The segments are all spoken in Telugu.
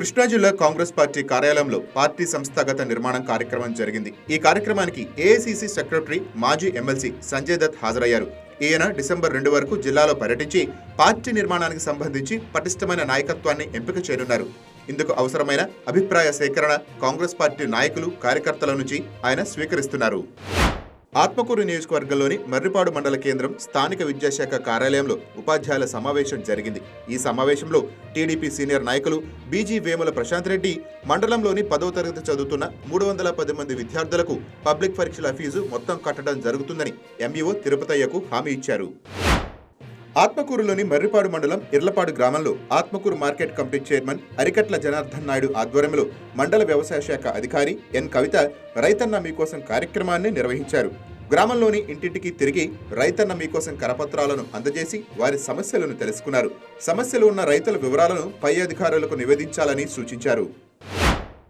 కృష్ణా జిల్లా కాంగ్రెస్ పార్టీ కార్యాలయంలో పార్టీ సంస్థాగత నిర్మాణం కార్యక్రమం జరిగింది. ఈ కార్యక్రమానికి ఏఐసిసి సెక్రటరీ మాజీ ఎమ్మెల్సీ సంజయ్ దత్ హాజరయ్యారు. ఈయన డిసెంబర్ రెండు వరకు జిల్లాలో పర్యటించి పార్టీ నిర్మాణానికి సంబంధించి పటిష్టమైన నాయకత్వాన్ని ఎంపిక చేయనున్నారు. ఇందుకు అవసరమైన అభిప్రాయ సేకరణ కాంగ్రెస్ పార్టీ నాయకులు కార్యకర్తల నుంచి ఆయన స్వీకరిస్తున్నారు. ఆత్మకూరు నియోజకవర్గంలోని మర్రిపాడు మండల కేంద్రం స్థానిక విద్యాశాఖ కార్యాలయంలో ఉపాధ్యాయుల సమావేశం జరిగింది. ఈ సమావేశంలో టీడీపీ సీనియర్ నాయకులు బీజీ వేముల ప్రశాంత్ రెడ్డి మండలంలోని పదో తరగతి చదువుతున్న మూడు వందల పది మంది విద్యార్థులకు పబ్లిక్ పరీక్షల ఫీజు మొత్తం కట్టడం జరుగుతుందని ఎంఈఓ తిరుపతయ్యకు హామీ ఇచ్చారు. ఆత్మకూరులోని మర్రిపాడు మండలం ఇర్లపాడు గ్రామంలో Atmakur market committee chairman Arikatla Janardhan Naidu ఆధ్వర్యంలో మండల వ్యవసాయ శాఖ అధికారి ఎన్ కవిత రైతన్న మీకోసం కార్యక్రమాన్ని నిర్వహించారు. గ్రామంలోని ఇంటింటికి తిరిగి రైతన్న మీకోసం కరపత్రాలను అందజేసి వారి సమస్యలను తెలుసుకున్నారు. సమస్యలు ఉన్న రైతుల వివరాలను పై అధికారులకు నివేదించాలని సూచించారు.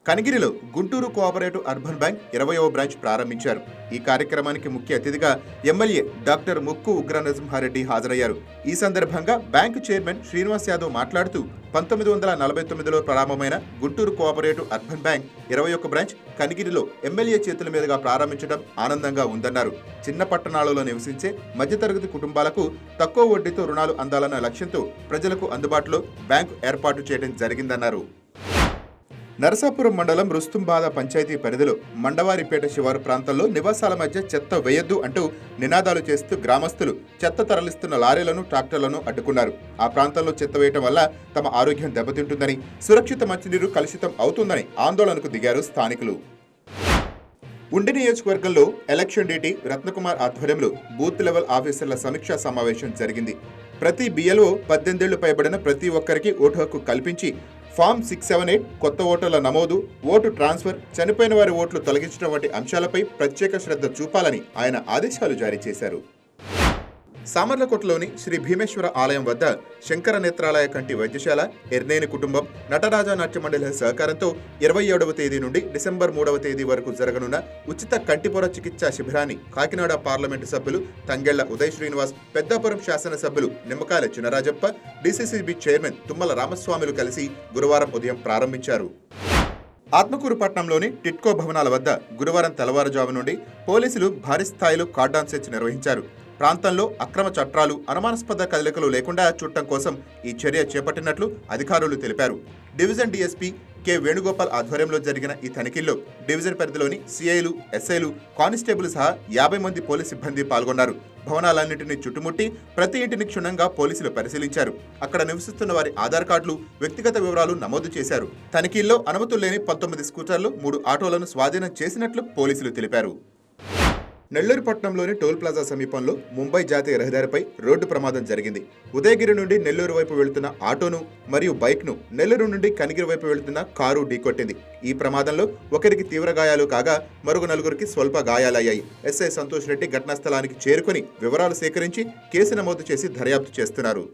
కనిగిరిలో గుంటూరు కోఆపరేటివ్ అర్బన్ బ్యాంక్ ఇరవయవ బ్రాంచ్ ప్రారంభించారు. ఈ కార్యక్రమానికి ముఖ్య అతిథిగా ఎమ్మెల్యే డాక్టర్ ముక్కు ఉగ్ర నరసింహారెడ్డి హాజరయ్యారు. ఈ సందర్భంగా బ్యాంకు చైర్మన్ శ్రీనివాస్ యాదవ్ మాట్లాడుతూ పంతొమ్మిది వందల నలభై తొమ్మిదిలో ప్రారంభమైన గుంటూరు కోఆపరేటివ్ అర్బన్ బ్యాంక్ ఇరవై ఒక్క బ్రాంచ్ కనిగిరిలో ఎమ్మెల్యే చేతుల మీదుగా ప్రారంభించడం ఆనందంగా ఉందన్నారు. చిన్న పట్టణాలలో నివసించే మధ్యతరగతి కుటుంబాలకు తక్కువ వడ్డీతో రుణాలు అందాలన్న లక్ష్యంతో ప్రజలకు అందుబాటులో బ్యాంకు ఏర్పాటు చేయడం జరిగిందన్నారు. నరసాపురం మండలం రుస్తుంబాద పంచాయతీ పరిధిలో మండవారిపేట శివారు ప్రాంతంలో నివాసాల మధ్య చెత్త వేయొద్దు అంటూ నినాదాలు చేస్తూ గ్రామస్తులు చెత్త తరలిస్తున్న లారీలను ట్రాక్టర్లను అడ్డుకున్నారు. ఆ ప్రాంతంలో చెత్త వేయటం వల్ల తమ ఆరోగ్యం దెబ్బతింటుందని సురక్షిత మంచినీరు కలుషితం అవుతుందని ఆందోళనకు దిగారు స్థానికులు. ఉండి నియోజకవర్గంలో ఎలక్షన్ డ్యూటీ రత్నకుమార్ ఆధ్వర్యంలో బూత్ లెవెల్ ఆఫీసర్ల సమీక్షా సమావేశం జరిగింది. ప్రతి బిఎల్ఓ పద్దెనిమిదేళ్ళు పైబడిన ప్రతి ఒక్కరికి ఓటు హక్కు కల్పించి ఫామ్ సిక్స్ సెవెన్ ఎయిట్ కొత్త ఓటర్ల నమోదు ఓటు ట్రాన్స్ఫర్ చనిపోయిన వారి ఓట్లు తొలగించడం వంటి అంశాలపై ప్రత్యేక శ్రద్ధ చూపాలని ఆయన ఆదేశాలు జారీ చేశారు. సామర్లకోటలోని శ్రీ భీమేశ్వర ఆలయం వద్ద శంకర నేత్రాలయ కంటి వైద్యశాల ఎర్నేని కుటుంబం నటరాజా నాట్య మండలి సహకారంతో ఇరవై ఏడవ తేదీ నుండి డిసెంబర్ మూడవ తేదీ వరకు జరగనున్న ఉచిత కంటిపొర చికిత్సా శిబిరాన్ని కాకినాడ పార్లమెంటు సభ్యులు తంగెళ్ళ ఉదయ్ శ్రీనివాస్ పెద్దాపురం శాసనసభ్యులు నిమ్మకాయల చినరాజప్ప డీసీసీబీ చైర్మన్ తుమ్మల రామస్వామిలు కలిసి గురువారం ఉదయం ప్రారంభించారు. ఆత్మకూరు పట్టణంలోని టిట్కో భవనాల వద్ద గురువారం తెల్లవారుజాము నుండి పోలీసులు భారీ స్థాయిలో కార్డాన్ సెర్చ్ నిర్వహించారు. ప్రాంతంలో అక్రమ చట్టాలు అనుమానాస్పద కదలికలు లేకుండా చూడటం కోసం ఈ చర్య చేపట్టినట్లు అధికారులు తెలిపారు. డివిజన్ డీఎస్పీ కె వేణుగోపాల్ ఆధ్వర్యంలో జరిగిన ఈ తనిఖీల్లో డివిజన్ పరిధిలోని సిఐలు ఎస్ఐలు కానిస్టేబుల్ సహా యాభై మంది పోలీస్ సిబ్బంది పాల్గొన్నారు. భవనాలన్నింటినీ చుట్టుముట్టి ప్రతి ఇంటిని క్షుణ్ణంగా పోలీసులు పరిశీలించారు. అక్కడ నివసిస్తున్న వారి ఆధార్ కార్డులు వ్యక్తిగత వివరాలు నమోదు చేశారు. తనిఖీల్లో అనుమతులు లేని పంతొమ్మిది స్కూటర్లు మూడు ఆటోలను స్వాధీనం చేసినట్లు పోలీసులు తెలిపారు. నెల్లూరు పట్నంలోని టోల్ ప్లాజా సమీపంలో ముంబై జాతీయ రహదారిపై రోడ్డు ప్రమాదం జరిగింది. ఉదయగిరి నుండి నెల్లూరు వైపు వెళుతున్న ఆటోను మరియు బైక్ను నెల్లూరు నుండి కనిగిరి వైపు వెళుతున్న కారు ఢీకొట్టింది. ఈ ప్రమాదంలో ఒకరికి తీవ్ర గాయాలు కాగా మరొక నలుగురికి స్వల్ప గాయాలయ్యాయి. ఎస్ఐ సంతోష్ రెడ్డి ఘటనా స్థలానికి చేరుకుని వివరాలు సేకరించి కేసు నమోదు చేసి దర్యాప్తు చేస్తున్నారు.